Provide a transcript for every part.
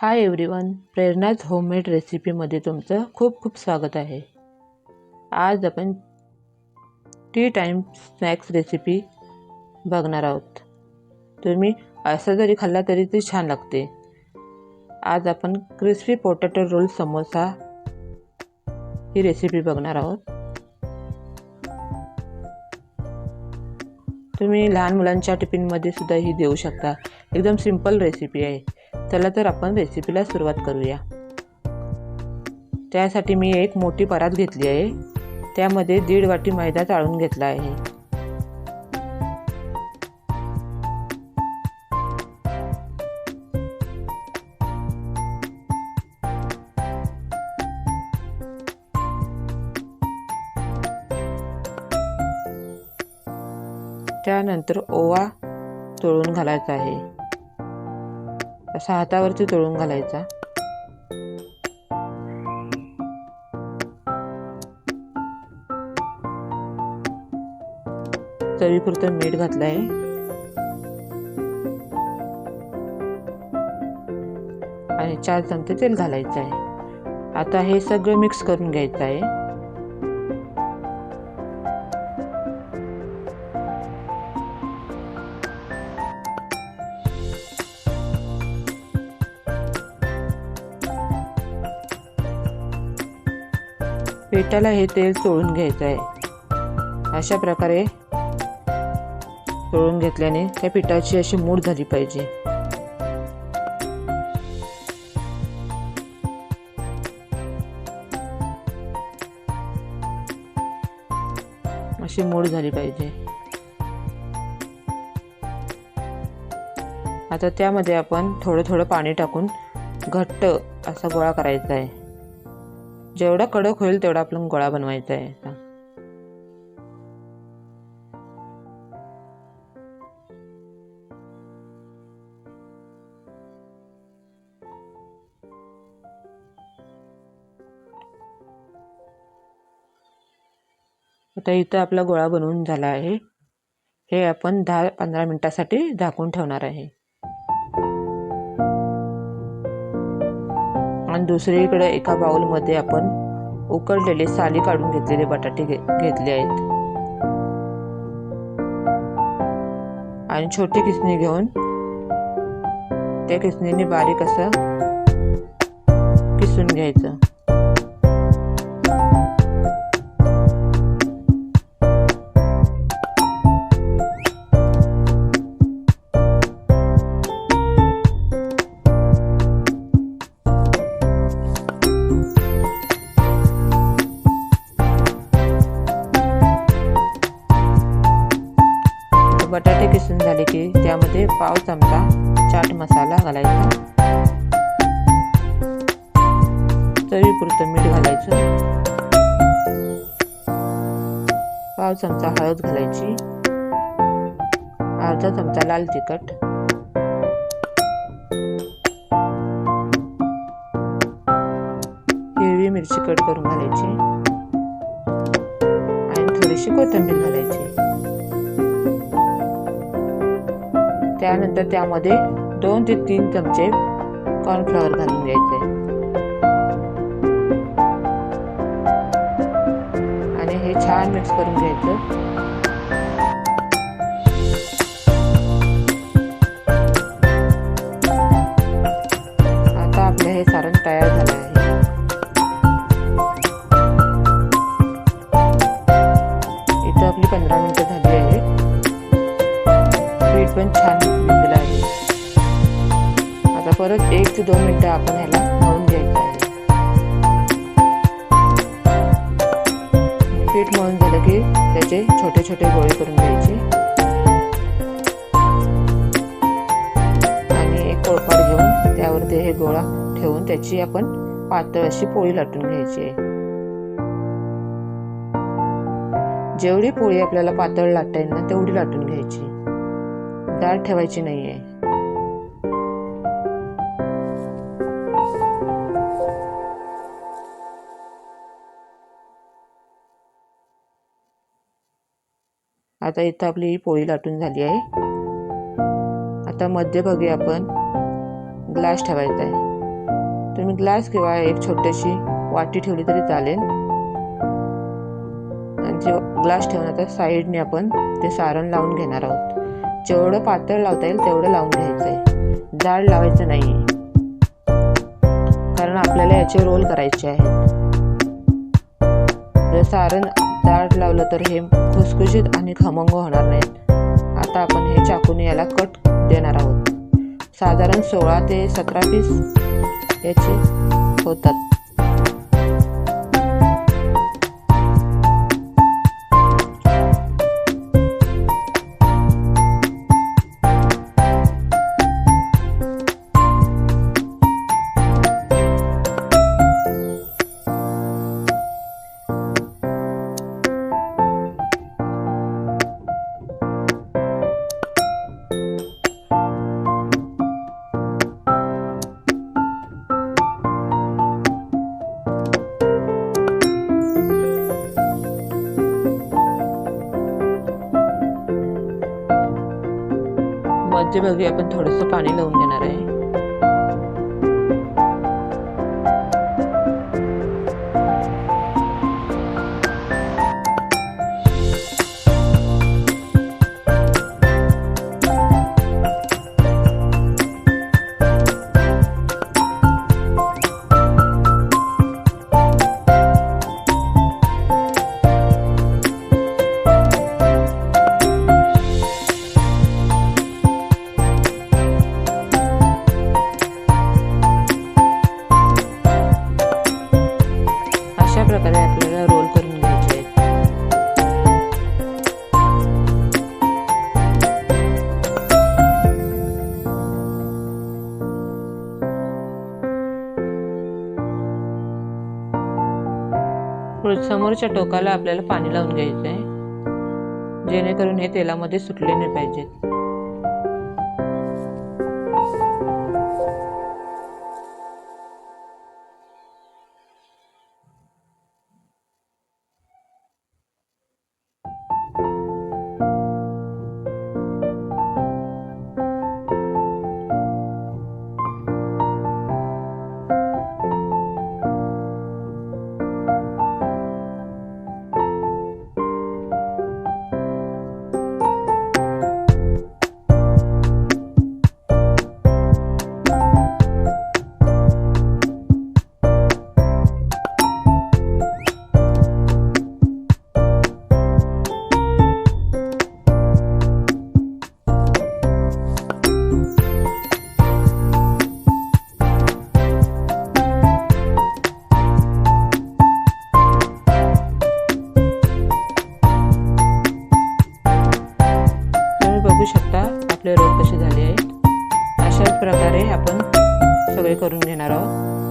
Hi everyone प्रेरणाज homemade रेसिपीमध्ये तुमचं खूप खूप स्वागत आहे. आज आपण टी टाईम स्नॅक्स रेसिपी बघणार आहोत. तुम्ही असं जरी खाल्ला तरी ती छान लागते. आज आपण क्रिस्पी पोटॅटो रोल समोसा ही रेसिपी बघणार आहोत. तुम्ही लहान मुलांच्या टिफिनमध्ये सुद्धा ही देऊ शकता. एकदम सिंपल रेसिपी आहे. चला तर आपण रेसिपीला सुरुवात करूया. त्यासाठी मी एक मोठी परात घेतली आहे. त्यामध्ये दीड वाटी मैदा चाळून घेतला आहे. त्यानंतर ओवा तळून घालायचा आहे. असा हातावरती तळून घालायचा. चवीपुरतं मीठ घातलं आहे आणि चार चमचे तेल घालायचं आहे आता हे सगळं मिक्स करून घ्यायचं आहे पेटाला हे तेल चोळून घ्यायचं आहे अशा प्रकारे चोळून घेतल्याने त्या पिठाची अशी मूड झाली पाहिजे. अशी मूड झाली पाहिजे. आता त्यामध्ये आपण थोडं थोडं पाणी टाकून घट्ट असा गोळा करायचा आहे. जेवढा कडक होईल तेवढा आपण गोळा बनवायचा आहे आता. आता इथं आपला गोळा बनवून झाला आहे. हे आपण दहा पंधरा मिनिटासाठी झाकून ठेवणार आहे. दुसरीकडे एका बाउलमध्ये आपण उकडलेले साली काढून घेतलेले बटाटे घे घेतले आहेत. आणि छोटी किसणी घेऊन त्या किसणीने बारीक असं किसून घ्यायचं. बटाटे किसून झाले की त्यामध्ये पाव चमचा चाट मसाला घालायचा. चवीपुरतं मीठ घालायचं. पाव चमचा हळद घालायची. अर्धा चमचा लाल तिखट. हिरवी मिरची कट करून घालायची. आणि थोडीशी कोथिंबीर घालायची. त्यानंतर त्यामध्ये दोन ते तीन चमचे कॉर्नफ्लॉवर घालून घ्यायचे. आणि हे छान मिक्स करून घ्यायचं. घ्यायचे छोटे छोटे गोळे करून घ्यायचे. आणि एक पोळपाट घेऊन त्यावरती हे गोळा ठेवून त्याची आपण पातळ अशी पोळी लाटून घ्यायची आहे. जेवढी पोळी आपल्याला पातळ लाटता येईल ना तेवढी लाटून घ्यायची. डाळ ठेवायची नाहीये. आता इथं आपली ही पोळी लाटून झाली आहे. आता मध्यभागी आपण. ग्लास ठेवायचा आहे. तुम्ही ग्लास किंवा एक छोटीशी वाटी ठेवली तरी चालेल. आणि जे ग्लास ठेवून आता साईडने आपण ते सारण लावून घेणार आहोत. जेवढं पातळ लावता येईल तेवढं लावून घ्यायचं आहे जाड लावायचं नाही आहे कारण आपल्याला याचे रोल करायचे आहेत. जर सारण जाड लावलं तर हे खुसखुशीत आणि खमंग होणार नाहीत. आता आपण हे चाकूने याला कट देणार आहोत. साधारण सोळा ते सतरा पीस याचे होतात. मागे आपण थोडंसं पाणी लावून घेणार आहे. समोरच्या टोकाला आपल्याला पाणी लावून घ्यायचं आहे जेणेकरून हे तेलामध्ये सुटले नाही पाहिजेत. शकता आपले रोग कसे झाले आहेत? अशाच प्रकारे आपण सगळे करून घेणार आहोत.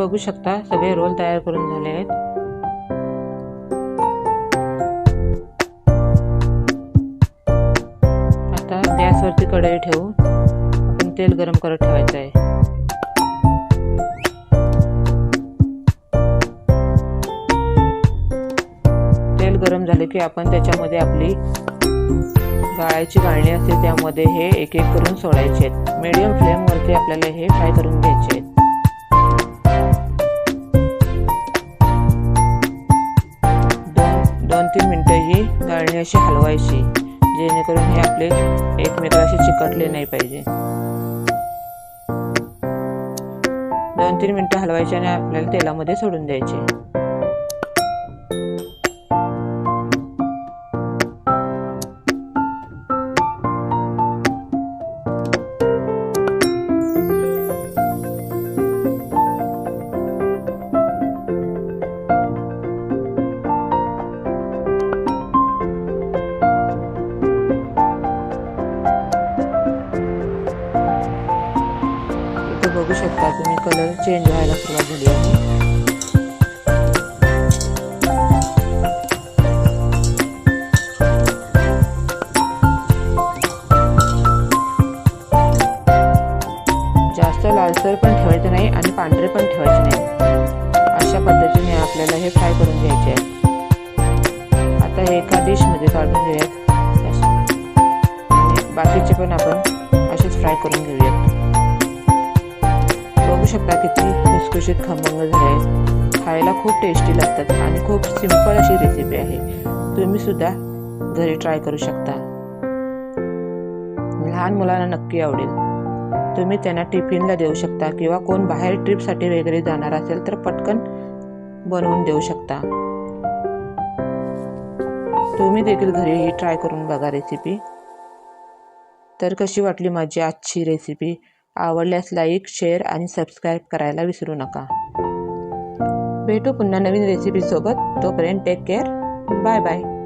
बघू शकता. सगळे रोल तयार करून झाले आहेत. आता गॅसवरती कढई ठेवून आपण तेल गरम करत ठेवायचं आहे. तेल गरम झाले की आपण त्याच्यामध्ये आपली गाळायची गाळणी असते त्यामध्ये हे एक एक करून सोडायचे आहेत. मीडियम फ्लेमवरती आपल्याला हे फ्राय करून घ्यायचे गाळणी अशी हलवायची जेणेकरून हे आपले एकमेकाशी चिकटले नाही पाहिजे. दोन तीन मिनटं हलवायचे आणि आपल्याला तेलामध्ये सोडून द्यायचे. कलर चेंज व्हायला सुरुवात झाली आहे. जास्त लालसर पण ठेवायचं नाही आणि पांढरे पण ठेवायचे नाही. अशा पद्धतीने आपल्याला हे फ्राय करून घ्यायचे आहे. आता हे एका डिशमध्ये काढून घेऊयात. आणि बाकीचे पण आपण असेच फ्राय करून घेऊयात. शकता किती खुसखुशीत खमंग झाले. खायला खूप टेस्टी लागतात आणि खूप सिंपल अशी रेसिपी आहे. तुम्ही सुद्धा घरी ट्राय करू शकता. लहान मुलांना नक्की आवडेल. तुम्ही त्यांना टिफिनला देऊ शकता किंवा कोण बाहेर ट्रिपसाठी वगैरे जाणार असेल तर पटकन बनवून देऊ शकता. तुम्ही देखील घरी ही ट्राय करून बघा रेसिपी तर कशी वाटली माझी आजची रेसिपी आवडल्यास लाईक शेअर आणि सबस्क्राईब करायला विसरू नका. भेटू पुन्हा नवीन रेसिपीसोबत तोपर्यंत टेक केअर बाय बाय